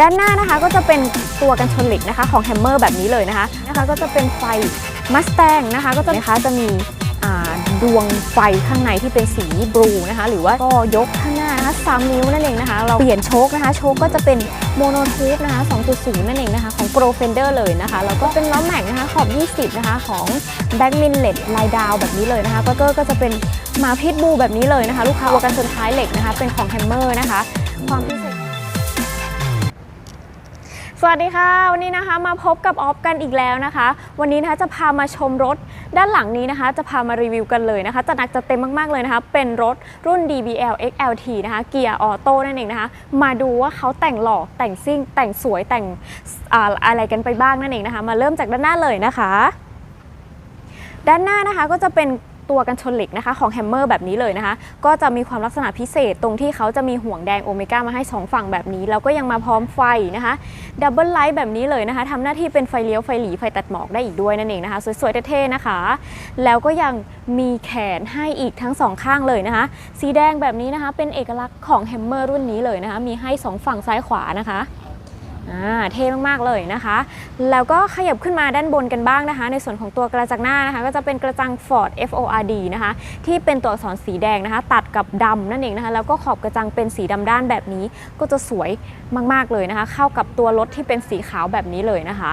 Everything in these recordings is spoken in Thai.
ด้านหน้านะคะก็จะเป็นตัวกันชนเหล็กนะคะ ของแฮมเมอร์แบบนี้เลยนะคะนะคะก็จะเป็นไฟมัสแตงนะคะก็จะนะคะจะมีดวงไฟข้างในที่เป็นสีบลูนะคะ หรือว่าก็ยกข้างหน้านะคะ3นิ้วนั่นเองนะคะ เราเปลี่ยนโชคนะคะ โชคก็จะเป็นโมโนทูบนะคะ 2.0 นั่นเองนะคะ ของ Pro Fender เลยนะคะ แล้วก็เป็นล้อแม็กนะคะขอบ 20 นะคะของ Back m i n l e t ลายดาวแบบนี้เลยนะคะก็ก็จะเป็นมาพิษบูแบบนี้เลยนะคะ ลูกค้าตัวกันชนท้ายเหล็กนะคะ เป็นของแฮมเมอร์นะคะ ความพิเศษ วัสดีค่ะ วันนี้นะคะมาพบกับออฟกันอีกแล้วนะคะ วันนี้นะคะจะพามาชมรถด้านหลังนี้นะคะ จะพามารีวิวกันเลยนะคะจะหนักจะเต็มมากๆเลยนะคะ เป็นรถรุ่น DBL XLT นะคะเกียร์ออโต้นั่นเองนะคะ มาดูว่าเขาแต่งหล่อแต่งซิ่ง แต่งสวยแต่งอ่าอะไรกันไปบ้างนั่นเองนะคะ มาเริ่มจากด้านหน้าเลยนะคะ ด้านหน้านะคะก็จะเป็น ตัวกันชนเหล็กนะคะของแฮมเมอร์แบบนี้เลยนะคะ ก็จะมีความลักษณะพิเศษตรงที่เขาจะมีห่วงแดงโอเมก้ามาให้ 2 ฝั่งแบบนี้ แล้วก็ยังมาพร้อมไฟนะคะดับเบิลไลท์แบบนี้เลยนะคะทำหน้าที่เป็นไฟเลี้ยวไฟหลีไฟตัดหมอกได้อีกด้วยนั่นเองนะคะ สวยๆเท่ๆนะคะ แล้วก็ยังมีแขนให้อีกทั้งสองข้างเลยนะคะ สีแดงแบบนี้นะคะ เป็นเอกลักษณ์ของแฮมเมอร์รุ่นนี้เลยนะคะ มีให้สองฝั่งซ้ายขวานะคะ อ่าเท่มากๆเลยนะคะ แล้วก็ขยับขึ้นมาด้านบนกันบ้างนะคะ ในส่วนของตัวกระจังหน้านะคะ ก็จะเป็นกระจัง Ford FORD นะคะ ที่เป็นตัวอักษรสีแดงนะคะ ตัดกับดำนั่นเองนะคะ แล้วก็ขอบกระจังเป็นสีดำด้านแบบนี้ ก็จะสวยมากๆเลยนะคะ เข้ากับตัวรถที่เป็นสีขาวแบบนี้เลยนะคะ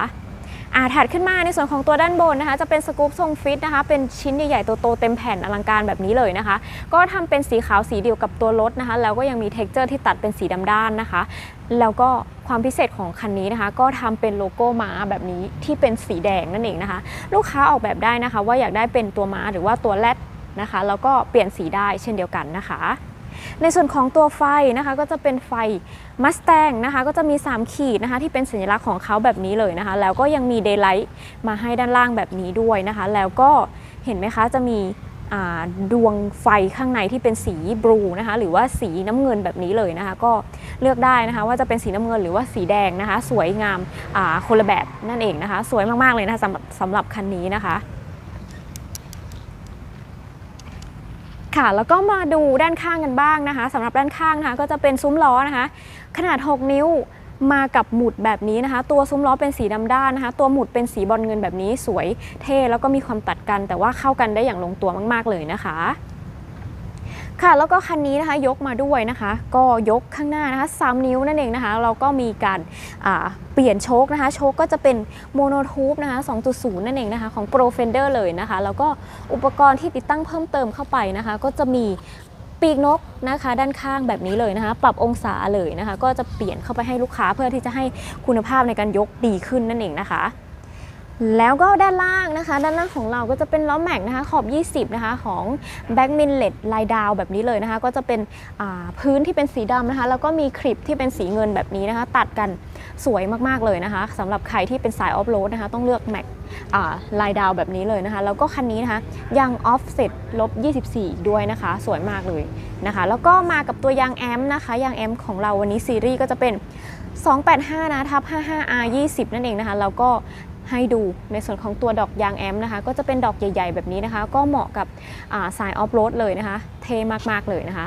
อาถัดขึ้นมาในส่วนของตัวด้านบนนะคะจะเป็นสกู๊ปทรงฟิตนะคะเป็นชิ้นใหญ่ๆโตๆเต็มแผ่นอลังการแบบนี้เลยนะคะ ก็ทำเป็นสีขาวสีเดียวกับตัวรถนะคะ แล้วก็ยังมีเท็กเจอร์ที่ตัดเป็นสีดำด้านนะคะ แล้วก็ความพิเศษของคันนี้นะคะ ก็ทำเป็นโลโก้ม้าแบบนี้ที่เป็นสีแดงนั่นเองนะคะ ลูกค้าออกแบบได้นะคะ ว่าอยากได้เป็นตัวม้าหรือว่าตัวแรดนะคะ แล้วก็เปลี่ยนสีได้เช่นเดียวกันนะคะ ในส่วนของตัวไฟนะคะก็จะเป็นไฟมัสแตงนะคะก็จะมี 3 ขีดนะคะที่เป็นสัญลักษณ์ของเขาแบบนี้เลยนะคะ แล้วก็ยังมีเดย์ไลท์มาให้ด้านล่างแบบนี้ด้วยนะคะ แล้วก็เห็นไหมคะจะมีดวงไฟข้างในที่เป็นสีบลูนะคะหรือว่าสีน้ำเงินแบบนี้เลยนะคะ ก็เลือกได้นะคะว่าจะเป็นสีน้ำเงินหรือว่าสีแดงนะคะ สวยงามาคนละแบบนั่นเองนะคะ สวยมากๆเลยนะคะสำหรับสำหรับคันนี้นะคะ ค่ะ แล้วก็มาดูด้านข้างกันบ้างนะคะสำหรับด้านข้างนะคะก็จะเป็นซุ้มล้อนะคะ ขนาด 6 นิ้วมากับหมุดแบบนี้นะคะ ตัวซุ้มล้อเป็นสีดำด้านนะคะ ตัวหมุดเป็นสีบอลเงินแบบนี้สวยเท่แล้วก็มีความตัดกัน แต่ว่าเข้ากันได้อย่างลงตัวมาก ๆ เลยนะคะ ค่ะแล้วก็คันนี้นะคะยกมาด้วยนะคะ ก็ยกข้างหน้านะคะ3นิ้วนั่นเองนะคะ เราก็มีการเปลี่ยนโชคนะคะ โชคก็จะเป็นโมโนทูบนะคะ 2.0 นั่นเองนะคะ ของ Pro Fender เลยนะคะ แล้วก็อุปกรณ์ที่ติดตั้งเพิ่มเติมเข้าไปนะคะ ก็จะมีปีกนกนะคะ ด้านข้างแบบนี้เลยนะคะ ปรับองศาเลยนะคะ ก็จะเปลี่ยนเข้าไปให้ลูกค้าเพื่อที่จะให้คุณภาพในการยกดีขึ้นนั่นเองนะคะ แล้วก็ด้านล่างนะคะ ด้านล่างของเราก็จะเป็นล้อแม็กนะคะขอบ 20 นะคะของ Back m i n l e t ลายดาวแบบนี้เลยนะคะ ก็จะเป็นพื้นที่เป็นสีดำนะคะ แล้วก็มีคลิปที่เป็นสีเงินแบบนี้นะคะ ตัดกันสวยมากๆเลยนะคะสำหรับใครที่เป็นสายออฟโรดนะคะ ต้องเลือกแม็กลายดาวแบบนี้เลยนะคะ แล้วก็คันนี้นะคะยังออฟเซ็ตลบ 24อีกด้วยนะคะ สวยมากเลยนะคะ แล้วก็มากับตัวยางแอมนะคะยางแอมของเราวันนี้ซีรีส์ก็จะเป็น285นะทับ 55R 20 นั่นเองนะคะ แล้วก็ ให้ดูในส่วนของตัวดอกยางแอมนะคะ ก็จะเป็นดอกใหญ่ ๆ แบบนี้นะคะ ก็เหมาะกับาสายออฟโรดเลยนะคะ เทมากๆเลยนะคะ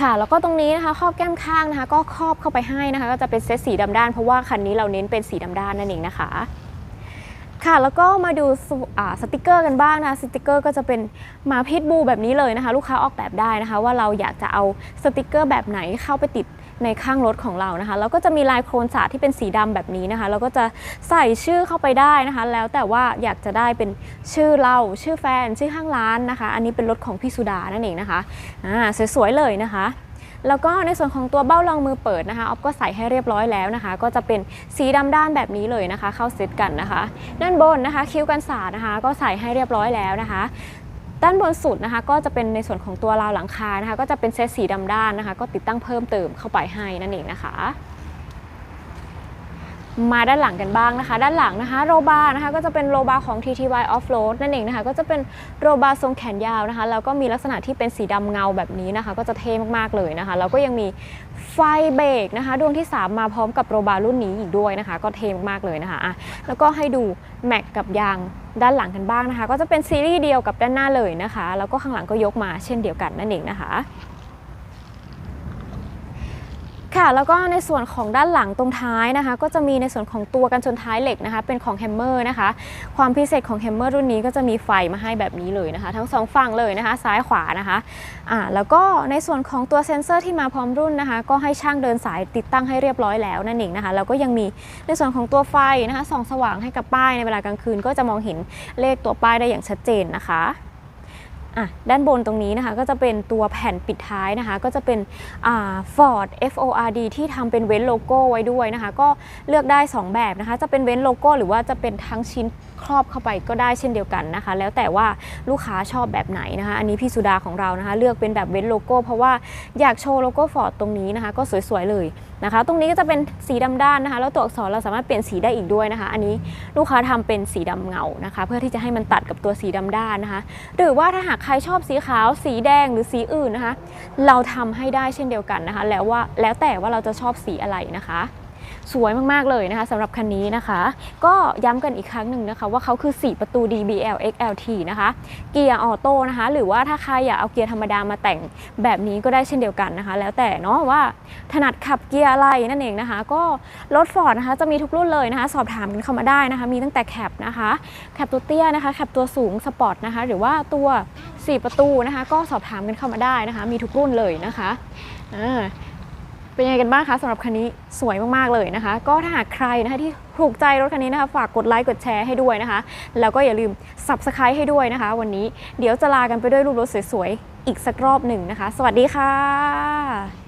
ค่ะแล้วก็ตรงนี้นะคะครอบแก้มข้างนะคะ ก็ครอบเข้าไปให้นะคะ ก็จะเป็นเซตสีดำด้าน เพราะว่าคันนี้เราเน้นเป็นสีดำด้านนั่นเองนะคะ ค่ะแล้วก็มาดูสสติกเกอร์กันบ้างนะะสติกเกอร์ก็จะเป็นมาพิษบูแบบนี้เลยนะคะ ลูกค้าออกแบบได้นะคะ ว่าเราอยากจะเอาสติกเกอร์แบบไหนเข้าไปติด ในข้างรถของเรานะคะแล้วก็จะมีลายโครนสาดที่เป็นสีดำแบบนี้นะคะแล้วก็จะใส่ชื่อเข้าไปได้นะคะ แล้วแต่ว่าอยากจะได้เป็นชื่อเราชื่อแฟนชื่อห้างร้านนะคะ อันนี้เป็นรถของพี่สุดานั่นเองนะคะอ่าสวยๆเลยนะคะแล้วก็ในส่วนของตัวเบ้ารองมือเปิดนะคะออฟก็ใส่ให้เรียบร้อยแล้วนะคะ ก็จะเป็นสีดำด้านแบบนี้เลยนะคะ เข้าเซตกันนะคะ ด้านบนนะคะ คิ้วกันสาดนะคะ ก็ใส่ให้เรียบร้อยแล้วนะคะ ด้านบนสุดนะคะก็จะเป็นในส่วนของตัวราวหลังคานะคะก็จะเป็นเซตสีดำด้านนะคะ ก็ติดตั้งเพิ่มเติมเข้าไปให้นั่นเองนะคะ มาด้านหลังกันบ้างนะคะ ด้านหลังนะคะโรบาร์นะคะก็จะเป็นโรบาร์ของ TTY Offroad นั่นเองนะคะ ก็จะเป็นโรบาร์ทรงแขนยาวนะคะแล้วก็มีลักษณะที่เป็นสีดำเงาแบบนี้นะคะ ก็จะเท่มากๆเลยนะคะแล้วก็ยังมี ไฟเบรกนะคะดวงที่ 3 มาพร้อมกับโรบารุ่นนี้อีกด้วยนะคะ ก็เท่มากเลยนะคะอะแล้วก็ให้ดูแม็กกับยางด้านหลังกันบ้างนะคะ ก็จะเป็นซีรีส์เดียวกับด้านหน้าเลยนะคะ แล้วก็ข้างหลังก็ยกมาเช่นเดียวกันนั่นเองนะคะ ค่ะ แล้วก็ในส่วนของด้านหลังตรงท้ายนะคะ ก็จะมีในส่วนของตัวกันชนท้ายเหล็กนะคะ เป็นของแฮมเมอร์นะคะ ความพิเศษของแฮมเมอร์รุ่นนี้ก็จะมีไฟมาให้แบบนี้เลยนะคะ ทั้งสองฝั่งเลยนะคะ ซ้ายขวานะคะอ่าแล้วก็ในส่วนของตัวเซ็นเซอร์ที่มาพร้อมรุ่นนะคะ ก็ให้ช่างเดินสายติดตั้งให้เรียบร้อยแล้วนั่นเองนะคะ แล้วก็ยังมีในส่วนของตัวไฟนะคะส่องสว่างให้กับป้ายในเวลากลางคืน ก็จะมองเห็นเลขตัวป้ายได้อย่างชัดเจนนะคะ อะด้านบนตรงนี้นะคะก็จะเป็นตัวแผ่นปิดท้ายนะคะ ก็จะเป็นอ่า Ford F O R D ที่ทำเป็นเว้นโลโก้ไว้ด้วยนะคะ ก็เลือกได้ 2 แบบนะคะ จะเป็นเว้นโลโก้หรือว่าจะเป็นทั้งชิ้นครอบเข้าไปก็ได้เช่นเดียวกันนะคะ แล้วแต่ว่าลูกค้าชอบแบบไหนนะคะ อันนี้พี่สุดาของเรานะคะ เลือกเป็นแบบเว้นโลโก้ เพราะว่าอยากโชว์โลโก้ Ford ตรงนี้นะคะ ก็สวยๆเลยนะคะ ตรงนี้ก็จะเป็นสีดำด้านนะคะ แล้วตัวอักษรเราสามารถเปลี่ยนสีได้อีกด้วยนะคะ อันนี้ลูกค้าทำเป็นสีดำเงานะคะ เพื่อที่จะให้มันตัดกับตัวสีดำด้านนะคะ หรือว่าถ้าหากใครชอบสีขาว สีแดงหรือสีอื่นนะคะ เราทำให้ได้เช่นเดียวกันนะคะ แล้วว่าแล้วแต่ว่าเราจะชอบสีอะไรนะคะ สวยมากๆเลยนะคะสำหรับคันนี้นะคะ ก็ย้ำกันอีกครั้งหนึ่งนะคะ ว่าเขาคือ 4 ประตู DBL XLT นะคะ เกียร์ออโต้นะคะ หรือว่าถ้าใครอยากเอาเกียร์ธรรมดามาแต่งแบบนี้ก็ได้เช่นเดียวกันนะคะ แล้วแต่เนาะว่าถนัดขับเกียร์อะไรนั่นเองนะคะ ก็รถฟอร์ดนะคะจะมีทุกรุ่นเลยนะคะ สอบถามกันเข้ามาได้นะคะ มีตั้งแต่แคปนะคะแคปตัวเตี้ยนะคะแคปตัวสูงสปอร์ตนะคะ หรือว่าตัว 4 ประตูนะคะ ก็สอบถามกันเข้ามาได้นะคะ มีทุกรุ่นเลยนะคะอ่า เป็นยังไงกันบ้างคะสำหรับคันนี้สวยมากๆเลยนะคะ ก็ถ้าหากใครนะคะที่ถูกใจรถคันนี้นะคะ ฝากกดไลค์กดแชร์ให้ด้วยนะคะ แล้วก็อย่าลืม subscribe ให้ด้วยนะคะ วันนี้เดี๋ยวจะลากันไปด้วยรูปรถสวยๆอีกสักรอบหนึ่งนะคะ สวัสดีค่ะ